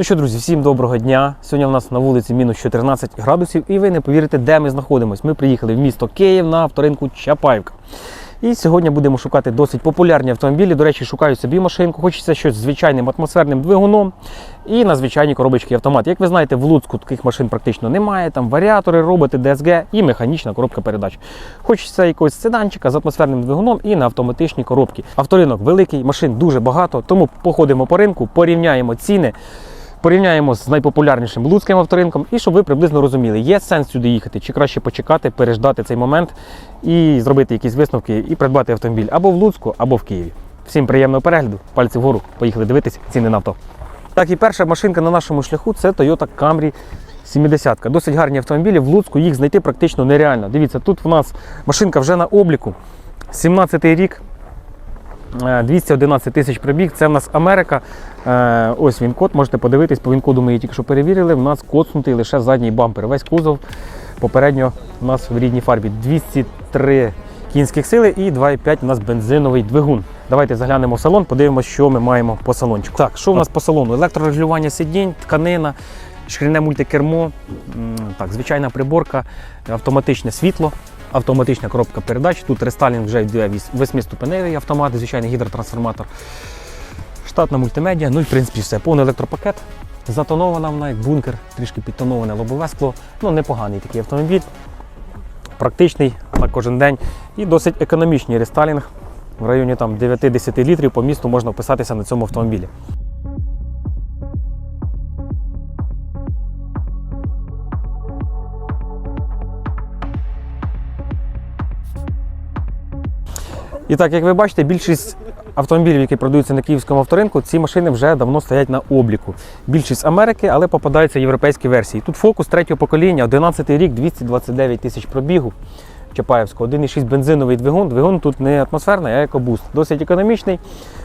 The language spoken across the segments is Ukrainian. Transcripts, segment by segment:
Ну що, друзі, всім доброго дня. Сьогодні у нас на вулиці мінус 14 градусів, і ви не повірите, де ми знаходимося. Ми приїхали в місто Київ на авторинку Чапаївка. І сьогодні будемо шукати досить популярні автомобілі. До речі, шукаю собі машинку. Хочеться щось з звичайним атмосферним двигуном і на звичайні коробочки автомат. Як ви знаєте, в Луцьку таких машин практично немає. Там варіатори, роботи, ДСГ і механічна коробка передач. Хочеться якогось седанчика з атмосферним двигуном і на автоматичні коробки. Авторинок великий, машин дуже багато, тому походимо по ринку, порівняємо ціни. Порівняємо з найпопулярнішим луцьким авторинком, і щоб ви приблизно розуміли, є сенс сюди їхати, чи краще почекати, переждати цей момент і зробити якісь висновки і придбати автомобіль або в Луцьку, або в Києві. Всім приємного перегляду, пальці вгору, поїхали дивитись ціни на авто. Так, і перша машинка на нашому шляху це Toyota Camry 70. Досить гарні автомобілі. В Луцьку їх знайти практично нереально. Дивіться, тут в нас машинка вже на обліку. 17-й рік. Е, 211 тисяч пробіг. Це в нас Америка. Е, Ось він код, можете подивитись, по він коду ми її тільки що перевірили. В нас коцнутий лише задній бампер. Весь кузов попередньо у нас в рідній фарбі. 203 кінських сили і 2,5 у нас бензиновий двигун. Давайте заглянемо в салон, подивимося, що ми маємо по салончику. Так, що в нас по салону? Електрорегулювання сидінь, тканина, шкіряне мультикермо, так, звичайна приборка, автоматичне світло. Автоматична коробка передач. Тут рестайлінг вже йде віс- восьмиступеневий автомат, звичайний гідротрансформатор. Штатна мультимедіа, ну і в принципі все. Повний електропакет. Затонована вона, як бункер, трішки підтоноване лобове скло. Ну, непоганий такий автомобіль. Практичний на кожен день і досить економічний рестайлінг. В районі там 9-10 літрів по місту можна вписатися на цьому автомобілі. І так, як ви бачите, більшість автомобілів, які продаються на київському авторинку, ці машини вже давно стоять на обліку. Більшість Америки, але попадаються європейські версії. Тут фокус третього покоління, 11 рік, 229 тисяч пробігу. Чапаєвського, 1,6 бензиновий двигун. Двигун тут не атмосферний, а екобуст. Досить економічний.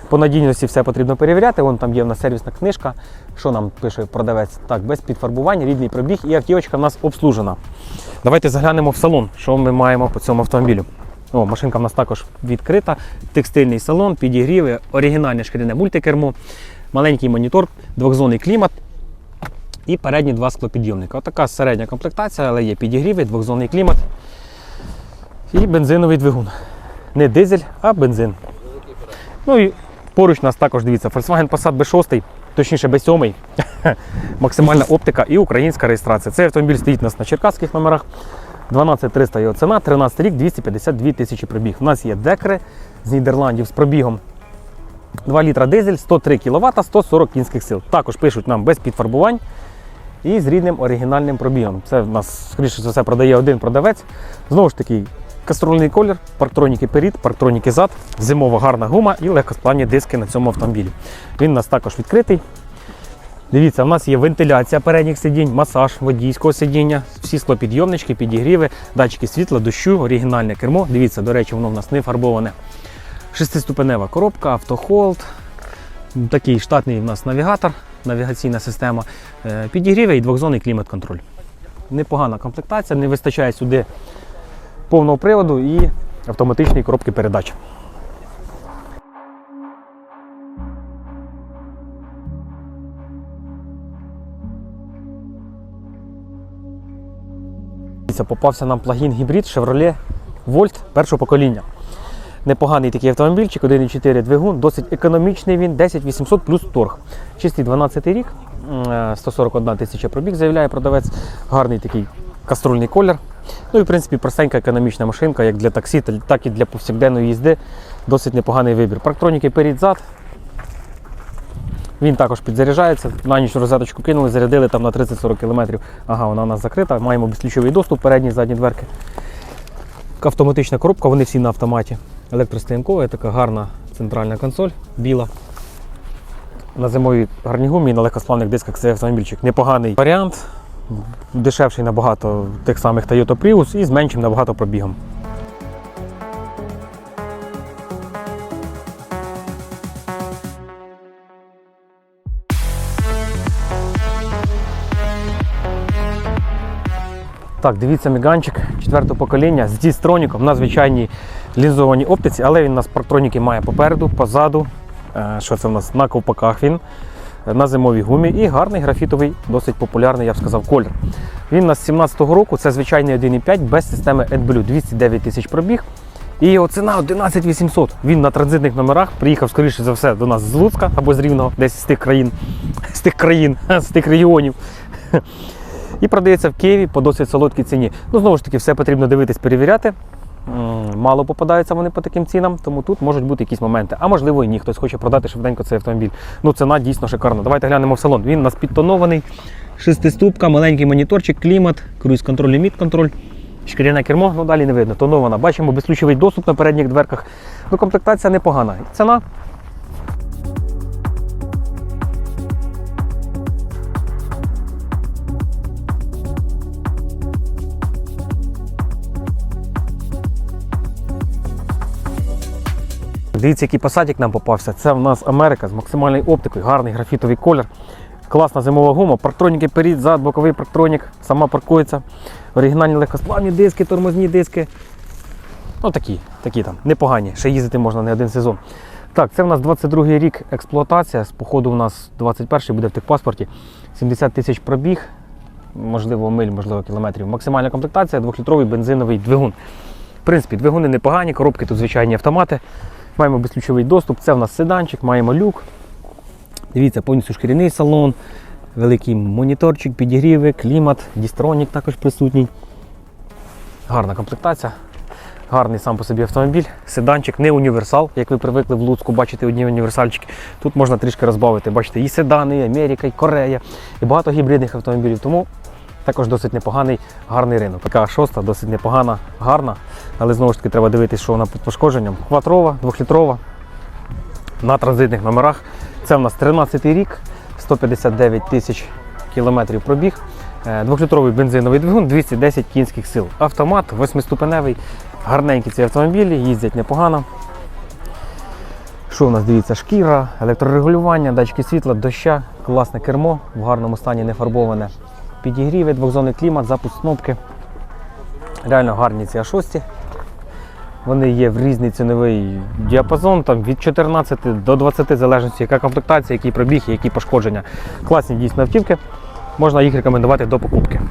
По надійності все потрібно перевіряти. Вон там є в нас сервісна книжка. Що нам пише продавець? Так, без підфарбувань, рідний пробіг і автівочка в нас обслужена. Давайте заглянемо в салон, що ми маємо по цьому автомобілю. О, машинка в нас також відкрита, текстильний салон, підігріви, оригінальне шкіряне мультикермо, маленький монітор, двохзонний клімат і передні два склопідйомника. Отака середня комплектація, але є підігріви, двохзонний клімат і бензиновий двигун. Не дизель, а бензин. Ну і поруч у нас також дивіться Volkswagen Passat B6, точніше B7, максимальна оптика і українська реєстрація. Цей автомобіль стоїть у нас на черкаських номерах. 12300 його ціна, 13 рік, 252 тисячі пробіг. У нас є декри з Нідерландів з пробігом 2 літра дизель, 103 кВт, 140 кінських сил. Також пишуть нам без підфарбувань і з рідним оригінальним пробігом. Це в нас, скоріше за все, продає один продавець. Знову ж таки, кастрольний колір, парктроніки перед, парктроніки зад, зимова гарна гума і легкосплавні диски на цьому автомобілі. Він у нас також відкритий. Дивіться, у нас є вентиляція передніх сидінь, масаж водійського сидіння, всі склопідйомнички, підігріви, датчики світла, дощу, оригінальне кермо. Дивіться, до речі, воно в нас не фарбоване. Шестиступенева коробка, автохолд, такий штатний у нас навігатор, навігаційна система, е, підігріви і двохзонний клімат-контроль. Непогана комплектація, не вистачає сюди повного приводу і автоматичної коробки передач. Дивіться, Попався нам плагін гібрид Chevrolet Volt першого покоління. Непоганий такий автомобільчик, 1,4 двигун, досить економічний він, 10800 плюс торг. Чистий 12 рік, е, 141 тисяча пробіг, заявляє продавець. Гарний такий каструльний колір. Ну і в принципі простенька економічна машинка, як для таксі, так і для повсякденної їзди. Досить непоганий вибір. Парктроніки перед-зад. Він також підзаряджається. На ніч розеточку кинули, зарядили там на 30-40 км. Ага, вона у нас закрита. Маємо безключовий доступ, передні задні дверки. Автоматична коробка, вони всі на автоматі. Електростоянкова, така гарна центральна консоль, біла. На зимовій гарній гумі на легкосплавних дисках цей автомобільчик. Непоганий варіант, дешевший набагато тих самих Toyota Prius і з меншим набагато пробігом. Так, дивіться, міганчик четвертого покоління з дістроніком на звичайній лінзованій оптиці, але він у нас парктроніки має попереду, позаду. Е, Що це у нас? На ковпаках він. на зимовій гумі і гарний графітовий, досить популярний, я б сказав, колір. Він у нас з 17-го року, це звичайний 1,5 без системи AdBlue, 209 тисяч пробіг. І його ціна 11 800. Він на транзитних номерах приїхав, скоріше за все, до нас з Луцька або з Рівного, десь з тих країн, з тих країн, з тих регіонів. І продається в Києві по досить солодкій ціні. Ну, знову ж таки, все потрібно дивитись, перевіряти. Мало попадаються вони по таким цінам, тому тут можуть бути якісь моменти. А можливо і ні. Хтось хоче продати швиденько цей автомобіль. Ну, ціна дійсно шикарна. Давайте глянемо в салон. Він у нас підтонований, шестиступка, маленький моніторчик, клімат, круїз-контроль, ліміт-контроль. Шкіряне кермо, ну далі не видно, тонована. Бачимо безключовий доступ на передніх дверках. Ну, комплектація непогана. Ціна Дивіться, який посадик нам попався. Це в нас Америка з максимальною оптикою, гарний графітовий колір. Класна зимова гума, парктроніки перед, зад, боковий парктронік, сама паркується. Оригінальні легкосплавні диски, тормозні диски. Ну такі, такі там, непогані. Ще їздити можна не один сезон. Так, це в нас 22-й рік експлуатація. З походу у нас 21-й буде в техпаспорті. 70 тисяч пробіг, можливо, миль, можливо, кілометрів. Максимальна комплектація, 2-літровий бензиновий двигун. В принципі, двигуни непогані, коробки тут звичайні автомати. Маємо безключовий доступ. Це в нас седанчик, маємо люк. Дивіться, повністю шкіряний салон, великий моніторчик, підігріви, клімат, дістронік також присутній. Гарна комплектація. Гарний сам по собі автомобіль. Седанчик, не універсал, як ви привикли в Луцьку бачити одні універсальчики. Тут можна трішки розбавити. Бачите, і седани, і Америка, і Корея, і багато гібридних автомобілів. Тому також досить непоганий, гарний ринок. Така шоста, досить непогана, гарна. Але знову ж таки треба дивитися, що вона під пошкодженням. Кватрова, двохлітрова на транзитних номерах. Це в нас 13 й рік, 159 тисяч кілометрів пробіг. Е, Двохлітровий бензиновий двигун, 210 кінських сил. Автомат, восьмиступеневий, гарненькі ці автомобілі, їздять непогано. Що у нас дивіться? Шкіра, електрорегулювання, датчики світла, доща, класне кермо, в гарному стані не фарбоване. Підігріви, двохзонний клімат, запуск кнопки. Реально гарні ці А6. Вони є в різний ціновий діапазон, там від 14 до 20, в залежності, яка комплектація, який пробіг які пошкодження. Класні дійсно автівки. Можна їх рекомендувати до покупки.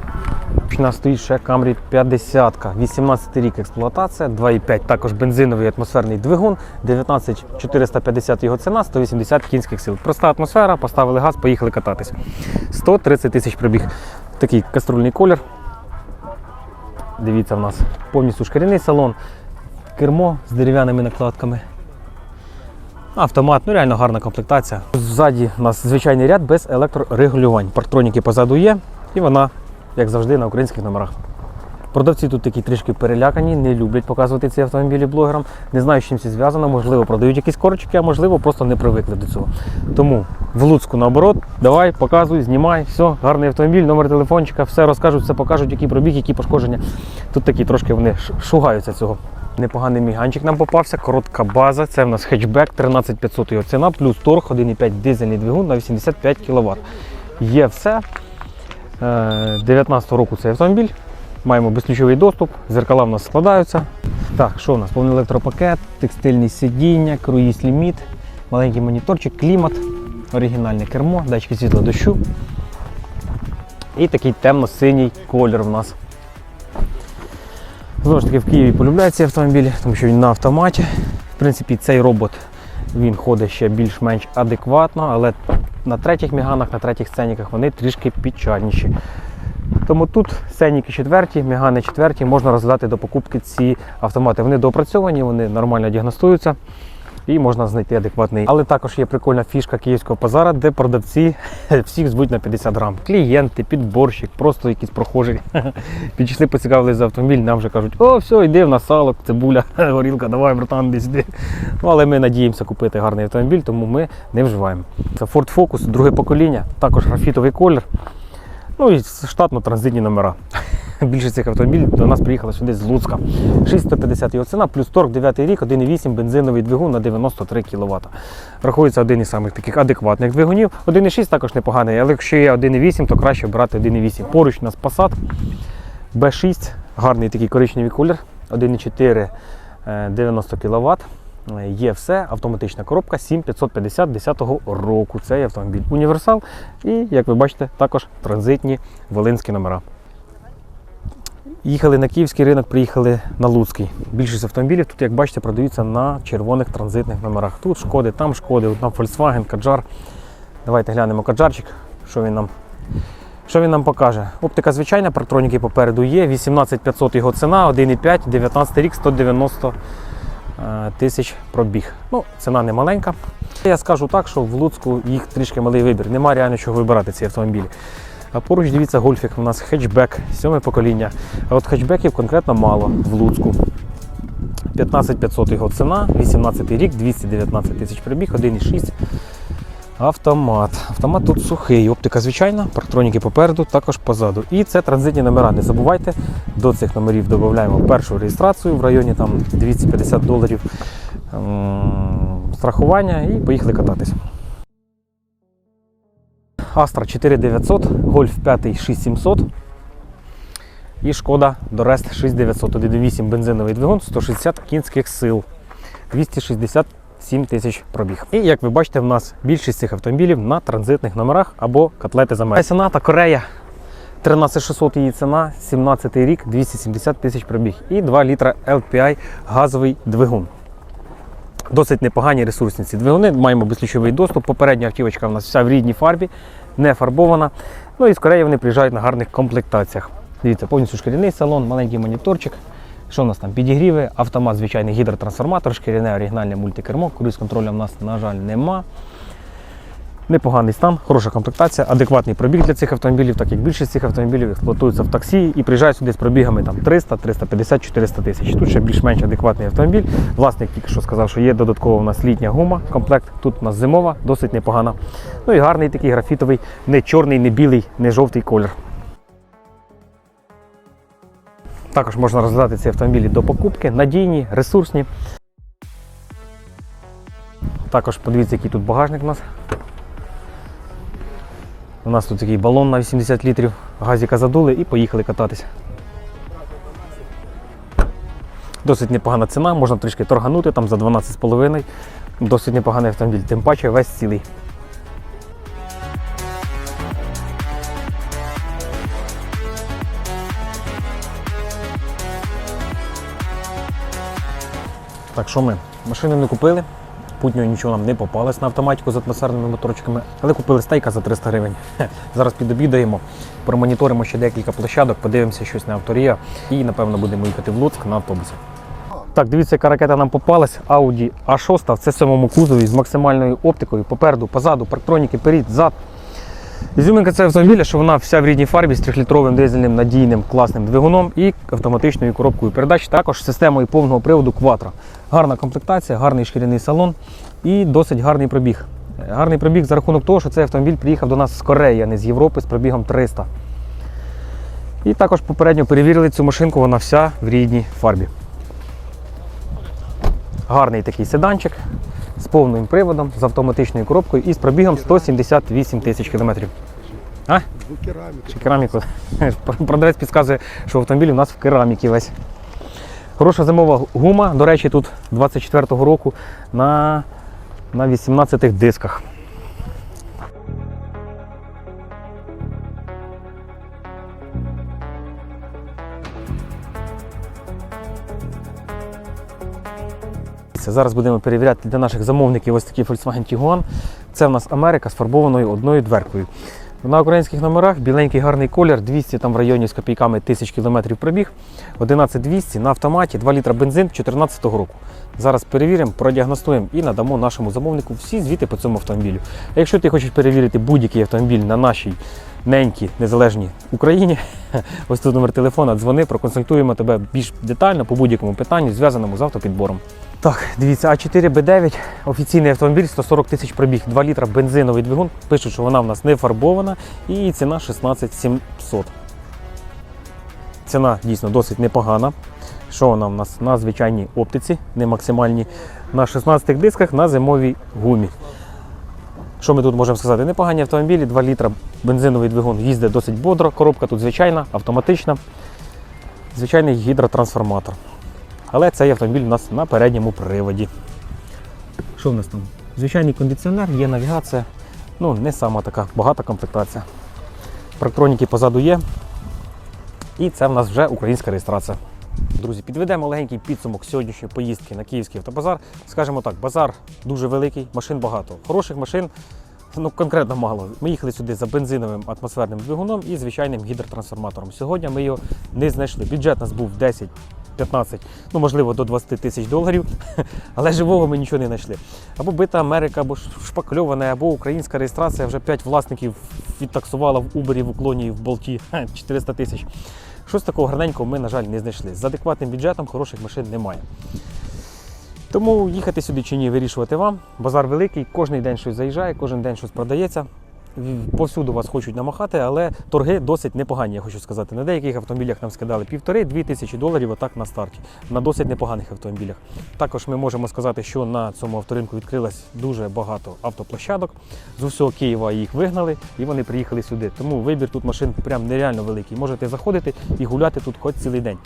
У нас стоїть ще Camry 50, 18 рік експлуатація, 2,5, також бензиновий атмосферний двигун, 19 450 його ціна, 180 кінських сил. Проста атмосфера, поставили газ, поїхали кататись. 130 тисяч пробіг. Такий каструльний колір. Дивіться, в нас повністю шкіряний салон, кермо з дерев'яними накладками. Автомат, ну реально гарна комплектація. Ззаді у нас звичайний ряд без електрорегулювань. Парктроніки позаду є, і вона, як завжди, на українських номерах. Продавці тут такі трішки перелякані, не люблять показувати ці автомобілі блогерам. Не знаю, з чим це зв'язано, можливо, продають якісь корочки, а можливо, просто не привикли до цього. Тому в Луцьку наоборот, давай, показуй, знімай, все, гарний автомобіль, номер телефончика, все розкажуть, все покажуть, який пробіг, які пошкодження. Тут такі трошки вони шугаються цього. Непоганий міганчик нам попався, коротка база. Це в нас хетчбек 13500 його ціна, плюс торг 1,5 дизельний двигун на 85 кВт. Є все. 19 року цей автомобіль. Маємо безключовий доступ, зеркала в нас складаються. Так, що у нас? Повний електропакет, текстильні сидіння, круїз ліміт, маленький моніторчик, клімат, оригінальне кермо, датчики світла дощу. І такий темно-синій колір в нас. Знову ж таки, в Києві полюбляють ці автомобілі, тому що він на автоматі. В принципі, цей робот він ходить ще більш-менш адекватно, але на третіх міганах, на третіх сценіках вони трішки печальніші. Тому тут сценіки четверті, мігани четверті, можна розглядати до покупки ці автомати. Вони доопрацьовані, вони нормально діагностуються і можна знайти адекватний. Але також є прикольна фішка київського базара, де продавці всіх звуть на 50 грам. Клієнти, підборщик, просто якісь прохожі. Підійшли, поцікавились за автомобіль, нам вже кажуть, о, все, йди в нас сало, цибуля, горілка, давай, братан, десь йди. Ну, але ми надіємося купити гарний автомобіль, тому ми не вживаємо. Це Ford Focus, друге покоління, також графітовий колір. Ну і штатно транзитні номера. Більшість цих автомобілів до нас приїхала сюди з Луцька. 650 його ціна, плюс торг 9 рік, 1,8 бензиновий двигун на 93 кВт. Рахується один із самих таких адекватних двигунів. 1,6 також непоганий, але якщо є 1,8, то краще брати 1,8. Поруч у нас Passat B6, гарний такий коричневий колір, 1,4 е, 90 кВт. Є все, автоматична коробка 7550 10-го року. Цей автомобіль універсал. І, як ви бачите, також транзитні волинські номера. Їхали на київський ринок, приїхали на Луцький. Більшість автомобілів тут, як бачите, продаються на червоних транзитних номерах. Тут шкоди, там шкоди, от там Volkswagen, Каджар. Давайте глянемо каджарчик, що він нам, що він нам покаже. Оптика звичайна, парктроніки попереду є. 18500 його ціна, 1,5, 19 рік, 190 е, тисяч пробіг. Ну, ціна не маленька. Я скажу так, що в Луцьку їх трішки малий вибір. Нема реально чого вибирати ці автомобілі. А поруч дивіться гольфік, у нас хетчбек, сьоме покоління. А от хетчбеків конкретно мало в Луцьку. 15500 його ціна, 18 рік, 219 тисяч пробіг, 1,6 автомат. Автомат тут сухий, оптика звичайна, парктроніки попереду, також позаду. І це транзитні номера. Не забувайте, до цих номерів додаємо першу реєстрацію в районі там 250 доларів страхування і поїхали кататись. Astra 4900, Golf 5 6700 і Шкода Дорест 6900. 1.8 бензиновий двигун, 160 кінських сил, 267 тисяч пробіг. І як ви бачите, в нас більшість цих автомобілів на транзитних номерах або котлети з Америки. Сената Корея 13600 її ціна, 17 рік, 270 тисяч пробіг. І 2 літра LPI газовий двигун. Досить непогані ресурсні ці двигуни. Маємо безключовий доступ. Попередня автівочка у нас вся в рідній фарбі, не фарбована. Ну і з Кореї вони приїжджають на гарних комплектаціях. Дивіться, повністю шкіряний салон, маленький моніторчик. Що у нас там? Підігріви, автомат, звичайний гідротрансформатор, шкіряне оригінальне мультикермо. Круїз контролю у нас, на жаль, нема. Непоганий стан, хороша комплектація, адекватний пробіг для цих автомобілів, так як більшість цих автомобілів експлуатуються в таксі і приїжджають сюди з пробігами там 300, 350, 400 тисяч. Тут ще більш-менш адекватний автомобіль. Власник тільки що сказав, що є додатково у нас літня гума, комплект. Тут у нас зимова, досить непогана. Ну і гарний такий графітовий, не чорний, не білий, не жовтий колір. Також можна розглядати ці автомобілі до покупки, надійні, ресурсні. Також подивіться, який тут багажник у нас. У нас тут такий балон на 80 літрів, газіка задули і поїхали кататися. Досить непогана ціна, можна трішки торганути там за 12,5. Досить непоганий автомобіль, тим паче весь цілий. Так, що ми? Машину не купили, путнього нічого нам не попалось на автоматику з атмосферними моторчиками, але купили стейка за 300 гривень. Зараз підобідаємо, промоніторимо ще декілька площадок, подивимося щось на авторія і, напевно, будемо їхати в Луцьк на автобусі. Так, дивіться, яка ракета нам попалась. Audi A6 в це самому кузові з максимальною оптикою. Попереду, позаду, парктроніки, перед, зад. Ізюминка це автомобіля, що вона вся в рідній фарбі з 3-літровим дизельним надійним класним двигуном і автоматичною коробкою передач, також системою повного приводу Quattro. Гарна комплектація, гарний шкіряний салон і досить гарний пробіг. Е, Гарний пробіг за рахунок того, що цей автомобіль приїхав до нас з Кореї, а не з Європи з пробігом 300. І також попередньо перевірили цю машинку, вона вся в рідній фарбі. Гарний такий седанчик з повним приводом, з автоматичною коробкою і з пробігом 178 тисяч кілометрів. А? Чи кераміку? Продавець підказує, що автомобіль у нас в кераміки весь. Хороша зимова гума, до речі, тут 24-го року на, на 18 дисках. Зараз будемо перевіряти для наших замовників ось такий Volkswagen Tiguan. Це в нас Америка з фарбованою одною дверкою. На українських номерах біленький гарний колір, 200 там в районі з копійками тисяч кілометрів пробіг, 11200 на автоматі, 2 літра бензин 2014 року. Зараз перевіримо, продіагностуємо і надамо нашому замовнику всі звіти по цьому автомобілю. Якщо ти хочеш перевірити будь-який автомобіль на нашій ненькій незалежній Україні, ось тут номер телефона, дзвони, проконсультуємо тебе більш детально по будь-якому питанню, зв'язаному з автопідбором. Так, дивіться, А4Б9, офіційний автомобіль, 140 тисяч пробіг, 2 літра бензиновий двигун. Пишуть, що вона в нас не фарбована і ціна 16 700. Ціна дійсно досить непогана. Що вона в нас на звичайній оптиці, не максимальній, на 16 дисках на зимовій гумі. Що ми тут можемо сказати? Непогані автомобілі, 2 літра бензиновий двигун їздить досить бодро, коробка тут звичайна, автоматична, звичайний гідротрансформатор. Але цей автомобіль у нас на передньому приводі. Що в нас там? Звичайний кондиціонер, є навігація. Ну, не сама така багата комплектація. Парктроніки позаду є. І це в нас вже українська реєстрація. Друзі, підведемо легенький підсумок сьогоднішньої поїздки на Київський автобазар. Скажімо так, базар дуже великий, машин багато. Хороших машин ну, конкретно мало. Ми їхали сюди за бензиновим атмосферним двигуном і звичайним гідротрансформатором. Сьогодні ми його не знайшли. Бюджет у нас був 10 15, ну можливо до 20 тисяч доларів, але живого ми нічого не знайшли. Або бита Америка, або шпакльоване, або українська реєстрація. Вже 5 власників відтаксувала в Uber, в уклоні, в болті 400 тисяч. Щось такого гарненького ми, на жаль, не знайшли. З адекватним бюджетом хороших машин немає. Тому їхати сюди чи ні, вирішувати вам. Базар великий, кожен день щось заїжджає, кожен день щось продається. Повсюду вас хочуть намахати, але торги досить непогані, я хочу сказати. На деяких автомобілях нам скидали півтори-дві тисячі доларів отак на старті, на досить непоганих автомобілях. Також ми можемо сказати, що на цьому авторинку відкрилось дуже багато автоплощадок. З усього Києва їх вигнали і вони приїхали сюди. Тому вибір тут машин прям нереально великий. Можете заходити і гуляти тут хоч цілий день.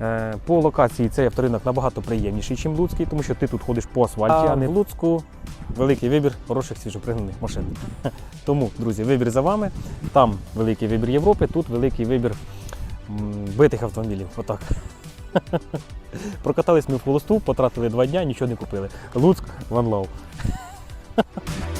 Е, По локації цей авторинок набагато приємніший, ніж Луцький, тому що ти тут ходиш по асфальті, а не в Луцьку. Великий вибір хороших свіжопригнаних машин. Тому, друзі, вибір за вами. Там великий вибір Європи, тут великий вибір битих автомобілів. Отак. Прокатались ми в холосту, потратили два дня, нічого не купили. Луцьк, One Love.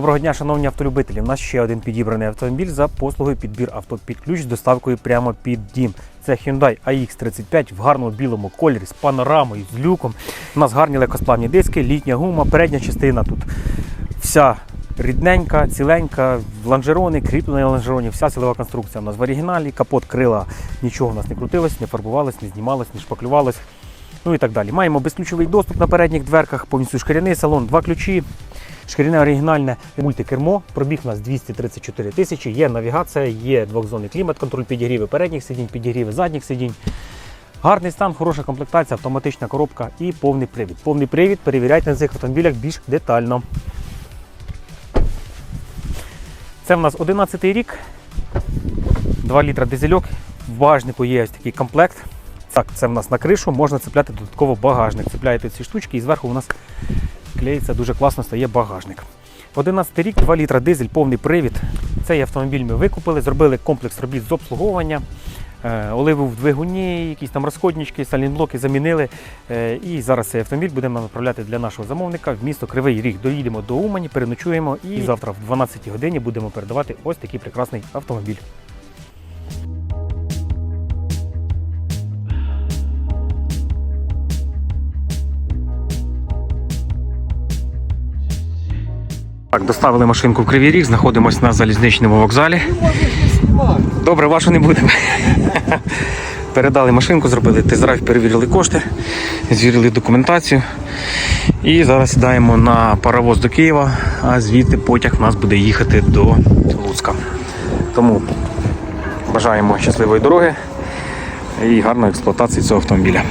Доброго дня, шановні автолюбителі. У нас ще один підібраний автомобіль за послугою підбір авто під ключ з доставкою прямо під дім. Це Hyundai AX35 в гарному білому кольорі з панорамою, з люком. У нас гарні легкосплавні диски, літня гума, передня частина тут вся рідненька, ціленька, лонжерони, кріплені лонжероні, вся силова конструкція у нас в оригіналі, капот крила, нічого у нас не крутилось, не фарбувалось, не знімалось, не шпаклювалось. Ну і так далі. Маємо безключовий доступ на передніх дверках, повністю шкіряний салон, два ключі. Шкіряне оригінальне мультикермо, пробіг у нас 234 тисячі, є навігація, є двохзонний клімат, контроль підігріви передніх сидінь, підігріви задніх сидінь. Гарний стан, хороша комплектація, автоматична коробка і повний привід. Повний привід перевіряйте на цих автомобілях більш детально. Це в нас 11 рік, 2 літра дизельок. В багажнику є ось такий комплект. Так, це в нас на кришу, можна цепляти додатково багажник. Цепляєте ці штучки і зверху у нас клеїться дуже класно стає багажник. 11 рік, 2 літра дизель, повний привід. Цей автомобіль ми викупили, зробили комплекс робіт з обслуговування. Е, Оливу в двигуні, якісь там розходнички, салінблоки замінили. Е, І зараз цей автомобіль будемо направляти для нашого замовника в місто Кривий Ріг. Доїдемо до Умані, переночуємо і завтра в 12 годині будемо передавати ось такий прекрасний автомобіль. Так, доставили машинку в Кривий Ріг, знаходимося на залізничному вокзалі. Добре, вашу не будемо. Передали машинку, зробили тест-драйв, перевірили кошти, звірили документацію. І зараз сідаємо на паровоз до Києва, а звідти потяг у нас буде їхати до Луцька. Тому бажаємо щасливої дороги і гарної експлуатації цього автомобіля.